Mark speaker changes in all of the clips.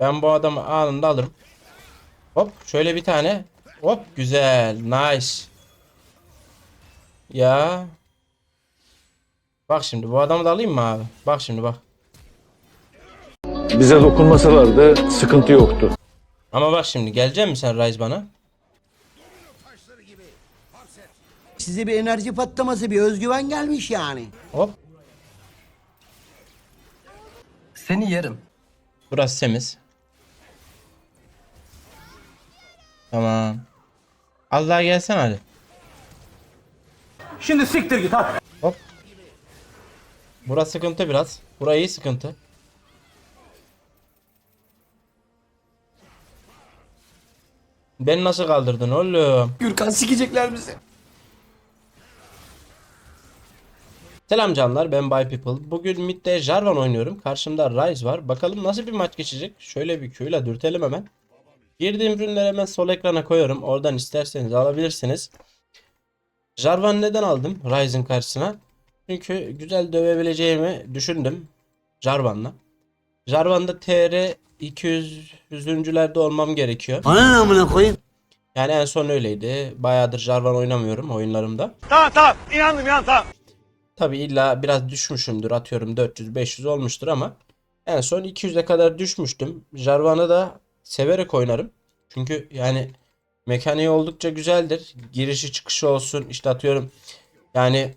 Speaker 1: Ben bu adamı anında alırım. Hop şöyle bir tane. Hop güzel. Nice. Ya. Bak şimdi bu adamı da alayım mı abi? Bak şimdi bak.
Speaker 2: Bize dokunmasalardı sıkıntı yoktu.
Speaker 1: Ama bak şimdi gelecek misin sen Rise bana?
Speaker 3: Size bir enerji patlaması, bir özgüven gelmiş yani.
Speaker 1: Hop.
Speaker 4: Seni yerim.
Speaker 1: Burası temiz. Tamam. Allah gelsen hadi.
Speaker 5: Şimdi siktir git hadi.
Speaker 1: Hop. Burası sıkıntı biraz. Burayı iyi sıkıntı. Beni nasıl kaldırdın oğlum?
Speaker 4: Gürkan sikecekler bizi.
Speaker 1: Selam canlar ben Bay People. Bugün midde Jarvan oynuyorum. Karşımda Ryze var. Bakalım nasıl bir maç geçecek. Şöyle bir Q'yla dürtelim hemen. Girdiğim ürünleri hemen sol ekrana koyuyorum. Oradan isterseniz alabilirsiniz. Jarvan neden aldım Ryze'ın karşısına? Çünkü güzel dövebileceğimi düşündüm. Jarvan'la. Jarvan'da TR 200 yüzüncülerde olmam gerekiyor.
Speaker 3: Bana ne amına koyayım?
Speaker 1: Yani en son öyleydi. Bayağıdır Jarvan oynamıyorum oyunlarımda.
Speaker 5: Tamam tamam inandım inandım tamam.
Speaker 1: Tabi illa biraz düşmüşümdür atıyorum 400-500 olmuştur ama en son 200'e kadar düşmüştüm. Jarvan'ı da severek oynarım. Çünkü yani mekaniği oldukça güzeldir. Girişi çıkışı olsun işte atıyorum yani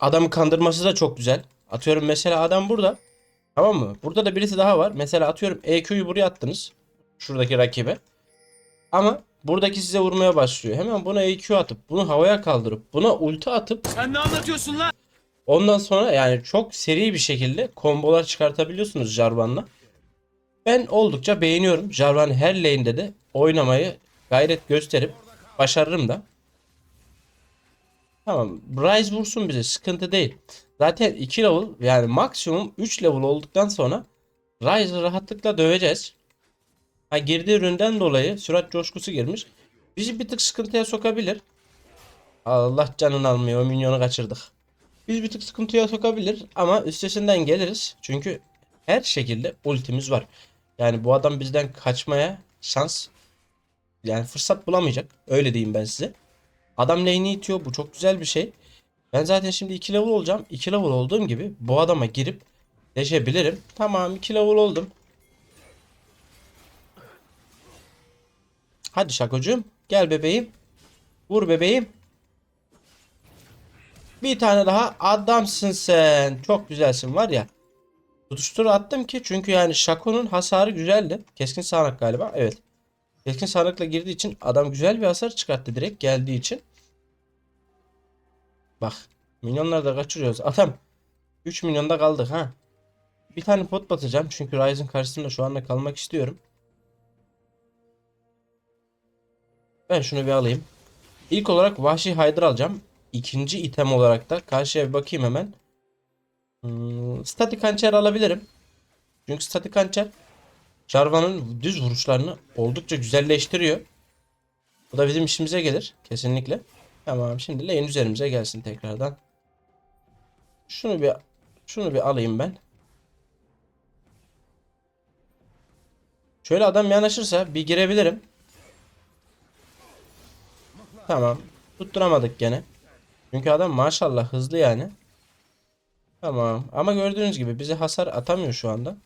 Speaker 1: adamı kandırması da çok güzel. Atıyorum mesela adam burada tamam mı? Burada da birisi daha var. Mesela atıyorum EQ'yu buraya attınız. Şuradaki rakibe. Ama buradaki size vurmaya başlıyor. Hemen buna EQ atıp bunu havaya kaldırıp buna ulti atıp
Speaker 5: Sen ne anlatıyorsun lan?
Speaker 1: Ondan sonra yani çok seri bir şekilde kombolar çıkartabiliyorsunuz Jarvan'la. Ben oldukça beğeniyorum. Jarvan her lane'de de oynamayı gayret gösterip başarırım da. Tamam. Ryze vursun bize. Sıkıntı değil. Zaten 2 level yani maksimum 3 level olduktan sonra Ryze'ı rahatlıkla döveceğiz. Ha girdiği üründen dolayı sürat coşkusu girmiş. Bizi bir tık sıkıntıya sokabilir. Allah canını almıyor. O minyonu kaçırdık. Biz bir tık sıkıntıya sokabilir ama üstesinden geliriz. Çünkü her şekilde ultimiz var. Yani bu adam bizden kaçmaya şans yani fırsat bulamayacak. Öyle diyeyim ben size. Adam lane'i itiyor. Bu çok güzel bir şey. Ben zaten şimdi 2 level olacağım. 2 level olduğum gibi bu adama girip deşebilirim. Tamam 2 level oldum. Hadi şakocuğum. Gel bebeğim. Vur bebeğim. Bir tane daha adamsın sen. Çok güzelsin var ya. Tutuştur attım ki çünkü yani Shaco'nun hasarı güzeldi. Keskin sağanak galiba. Evet. Keskin sağanakla girdiği için adam güzel bir hasar çıkarttı direkt geldiği için. Bak. Milyonları da kaçırıyoruz. Adam 3 milyonda kaldık ha. Bir tane pot batacağım çünkü Ryzen karşısında şu anda kalmak istiyorum. Ben şunu bir alayım. İlk olarak Vahşi Hydra alacağım. İkinci item olarak da karşıya bir bakayım hemen. Hmm, statik hançer alabilirim. Çünkü statik hançer Jarvan'ın düz vuruşlarını oldukça güzelleştiriyor. Bu da bizim işimize gelir. Kesinlikle. Tamam şimdi lane üzerimize gelsin tekrardan. Şunu bir şunu bir alayım ben. Şöyle adam yanaşırsa bir girebilirim. Tamam. Tutturamadık gene. Çünkü adam maşallah hızlı yani. Tamam. Ama gördüğünüz gibi bize hasar atamıyor şu anda.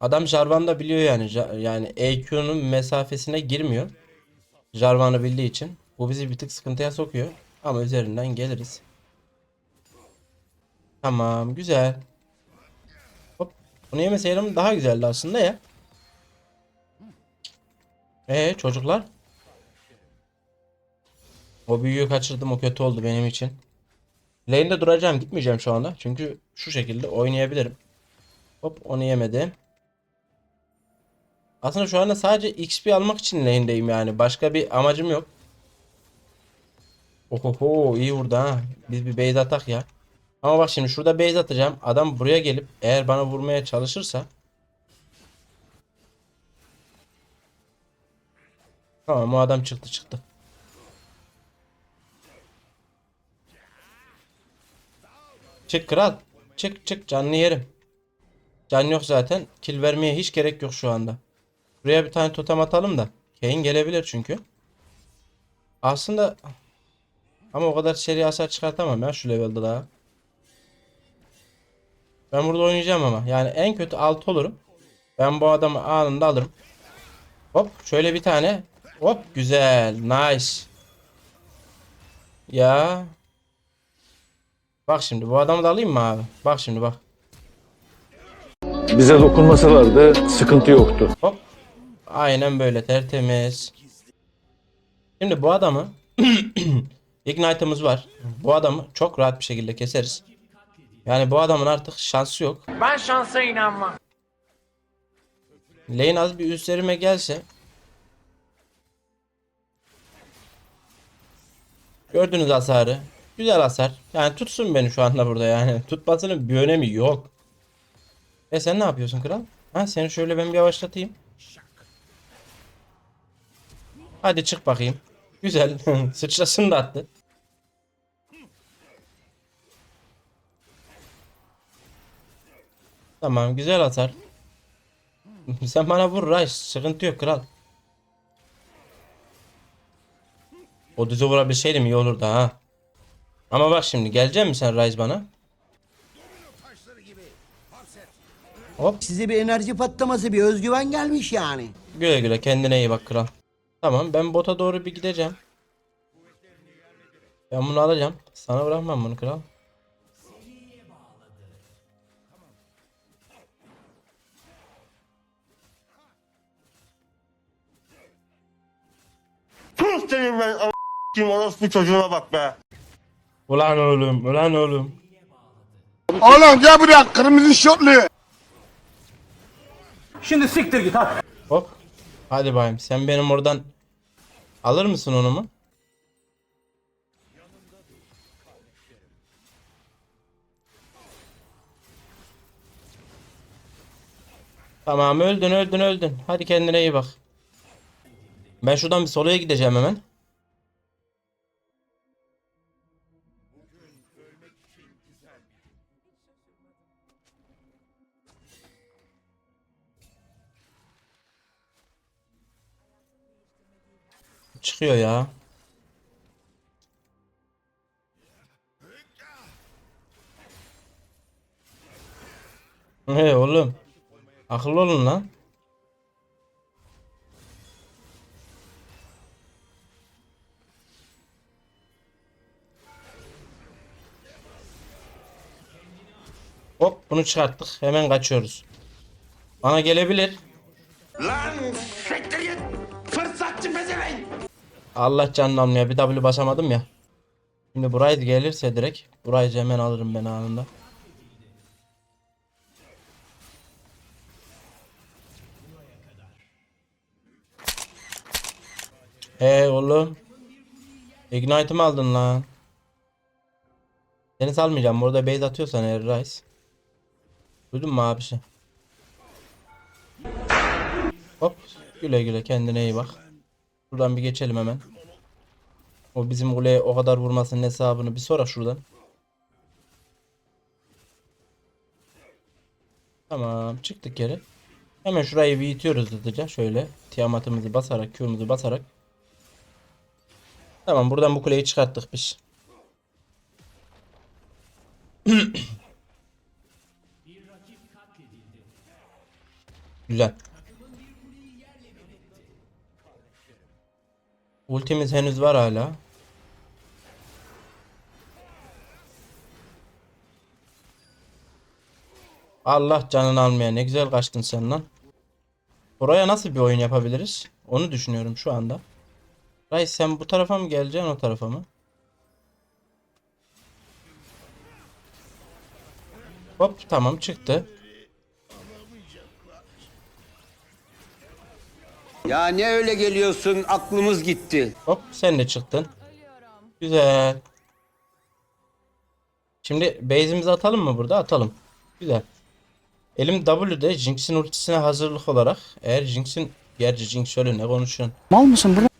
Speaker 1: Adam Jarvan'da biliyor yani. Yani EQ'nun mesafesine girmiyor. Jarvan'ı bildiği için. Bu bizi bir tık sıkıntıya sokuyor. Ama üzerinden geliriz. Tamam. Güzel. Hop. Bunu yemeseydim daha güzeldi aslında ya. Ee çocuklar? O büyüyü kaçırdım o kötü oldu benim için. Lane'de duracağım gitmeyeceğim şu anda. Çünkü şu şekilde oynayabilirim. Hop onu yemedim. Aslında şu anda sadece XP almak için lane'deyim yani. Başka bir amacım yok. Ohoho iyi vurdu ha. Biz bir base atak ya. Ama bak şimdi şurada base atacağım. Adam buraya gelip eğer bana vurmaya çalışırsa Tamam o adam çıktı çıktı. Çık kral. Çık çık canlı yerim. Can yok zaten. Kill vermeye hiç gerek yok şu anda. Buraya bir tane totem atalım da. Kane gelebilir çünkü. Aslında ama o kadar seri hasar çıkartamam ya şu levelde daha. Ben burada oynayacağım ama. Yani en kötü 6 olurum. Ben bu adamı anında alırım. Hop şöyle bir tane. Hop güzel. Nice. Ya. Bak şimdi bu adamı da alayım mı abi? Bak şimdi bak.
Speaker 2: Bize dokunmasalardı sıkıntı yoktu.
Speaker 1: Hop. Aynen böyle tertemiz. Şimdi bu adamı Ignite'ımız var. Bu adamı çok rahat bir şekilde keseriz. Yani bu adamın artık şansı yok.
Speaker 5: Ben şansa inanmam.
Speaker 1: Lane az bir üstlerime gelse. Gördünüz hasarı. Güzel hasar. Yani tutsun beni şu anda burada yani. Tutmasının bir önemi yok. E sen ne yapıyorsun kral? Ha seni şöyle ben bir yavaşlatayım. Hadi çık bakayım. Güzel. Sıçrasını da attı. Tamam güzel hasar. Sen bana vur Rice. Sıkıntı yok kral. O düze vurabilseydim iyi olurdu ha. Ama bak şimdi gelecek misin sen Rice bana? Hop
Speaker 3: Size bir enerji patlaması, bir özgüven gelmiş yani.
Speaker 1: güle güle kendine iyi bak kral. Tamam ben bota doğru bir gideceğim. Ben bunu alacağım. Sana bırakmam bunu kral.
Speaker 6: Tuz senin ben a** orospu çocuğuna bak be.
Speaker 1: Ulan oğlum ulan oğlum.
Speaker 5: Oğlum gel buraya kırmızı şortlu. Şimdi siktir git hadi.
Speaker 1: Hop. Hadi bayım sen benim oradan alır mısın onu mu? Tamam öldün öldün öldün. Hadi kendine iyi bak. Ben şuradan bir soloya gideceğim hemen. Çıkıyor ya. Hey oğlum. Akıllı olun lan. Hop bunu çıkarttık. Hemen kaçıyoruz. Bana gelebilir.
Speaker 6: Lan
Speaker 1: Allah canını almaya bir W basamadım ya. Şimdi buraya gelirse direkt burayı hemen alırım ben anında. Hey oğlum. Ignite'ımı aldın lan. Seni salmayacağım. Burada base atıyorsan eğer Rice. Duydun mu abisi? Hop. Güle güle kendine iyi bak. Buradan bir geçelim hemen. O bizim kuleye o kadar vurmasının hesabını bir sonra şuradan. Tamam çıktık geri. Hemen şurayı bir itiyoruz hızlıca. Şöyle Tiamat'ımızı basarak Q'muzu basarak. Tamam buradan bu kuleyi çıkarttık biz. Güzel. Ultimiz henüz var hala. Allah canını almaya ne güzel kaçtın sen lan. Buraya nasıl bir oyun yapabiliriz? Onu düşünüyorum şu anda. Ray sen bu tarafa mı geleceksin o tarafa mı? Hop tamam çıktı.
Speaker 7: Ya ne öyle geliyorsun aklımız gitti.
Speaker 1: Hop sen de çıktın. Güzel. Şimdi base'imizi atalım mı burada? Atalım. Güzel. Elim W'de Jinx'in ultisine hazırlık olarak eğer Jinx'in gerçi Jinx şöyle ne konuşuyorsun?
Speaker 8: Mal mısın bro?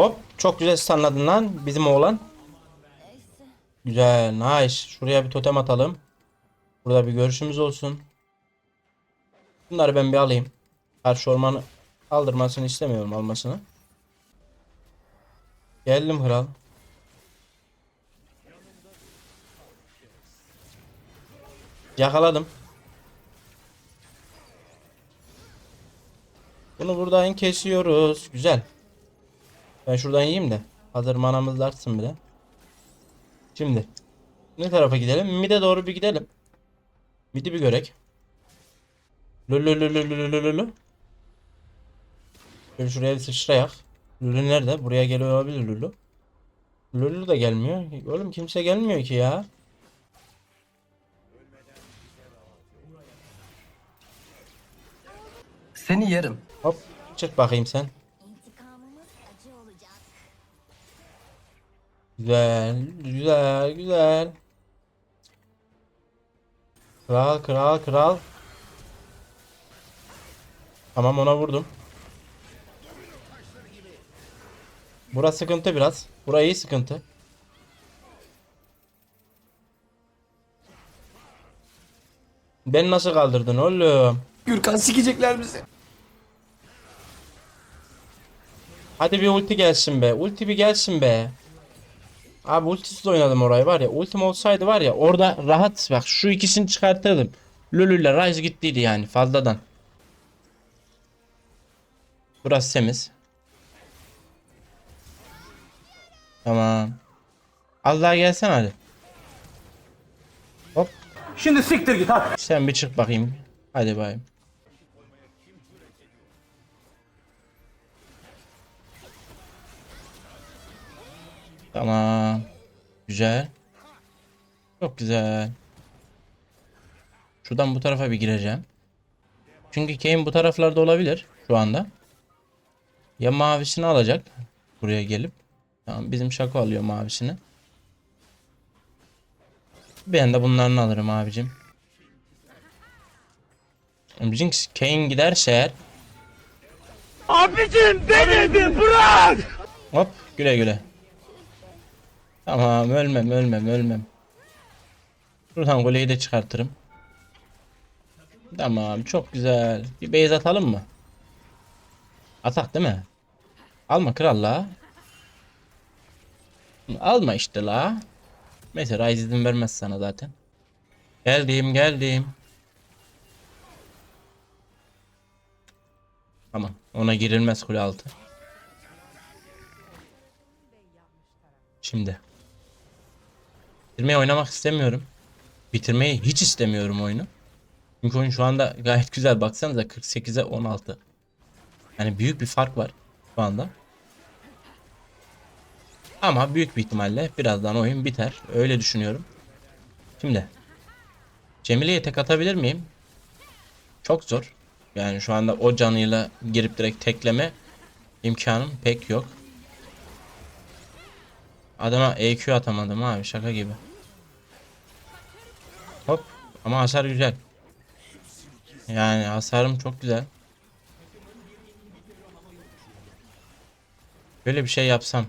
Speaker 1: Hop çok güzel stunladın lan bizim oğlan. Güzel nice. Şuraya bir totem atalım. Burada bir görüşümüz olsun. Bunları ben bir alayım. Karşı ormanı aldırmasını istemiyorum almasını. Geldim kral. Yakaladım. Bunu buradan kesiyoruz. Güzel. Ben şuradan yiyeyim de. Hazır manamız artsın bir de. Şimdi. Ne tarafa gidelim? Mid'e doğru bir gidelim. Mid'i bir görek. Lulu. Şöyle şuraya bir sıçrayak. Lulu nerede? Buraya geliyor olabilir Lulu. Lulu da gelmiyor. Oğlum kimse gelmiyor ki ya.
Speaker 4: Seni yerim.
Speaker 1: Hop çık bakayım sen. Güzel, güzel, güzel. Kral, kral, kral. Tamam ona vurdum. Burası sıkıntı biraz. Burayı iyi sıkıntı. Ben nasıl kaldırdın oğlum?
Speaker 4: Gürkan sikecekler bizi.
Speaker 1: Hadi bir ulti gelsin be. Ulti bir gelsin be. Abi ultisiz oynadım orayı var ya. Ultim olsaydı var ya orada rahat bak şu ikisini çıkartırdım. Lulu ile Ryze gittiydi yani fazladan. Burası temiz. Tamam. Allah gelsen hadi. Hop.
Speaker 5: Şimdi siktir git hadi.
Speaker 1: Sen bir çık bakayım. Hadi bayım. Tamam. Güzel. Çok güzel. Şuradan bu tarafa bir gireceğim. Çünkü Kane bu taraflarda olabilir şu anda. Ya mavisini alacak. Buraya gelip. Tamam bizim şako alıyor mavisini. Ben de bunların alırım abicim. Jinx Kane giderse eğer
Speaker 5: Abicim beni bir bırak.
Speaker 1: Hop güle güle. Tamam ölmem ölmem ölmem. Şuradan goleyi de çıkartırım. Tamam çok güzel. Bir base atalım mı? Atak değil mi? Alma kral la. Alma işte la. Mesela Ryze izin vermez sana zaten. Geldim geldim. Tamam ona girilmez kule altı. Şimdi. Bitirmeyi oynamak istemiyorum. Bitirmeyi hiç istemiyorum oyunu. Çünkü oyun şu anda gayet güzel. Baksanıza 48'e 16. Yani büyük bir fark var şu anda. Ama büyük bir ihtimalle birazdan oyun biter. Öyle düşünüyorum. Şimdi. Cemile'ye tek atabilir miyim? Çok zor. Yani şu anda o canıyla girip direkt tekleme imkanım pek yok. Adama EQ atamadım abi şaka gibi. Hop ama hasar güzel. Yani hasarım çok güzel. Böyle bir şey yapsam.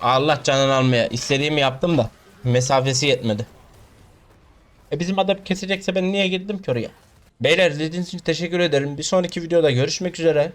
Speaker 1: Allah canını almaya istediğimi yaptım da mesafesi yetmedi. E bizim adam kesecekse ben niye girdim ki oraya? Beyler izlediğiniz için teşekkür ederim. Bir sonraki videoda görüşmek üzere.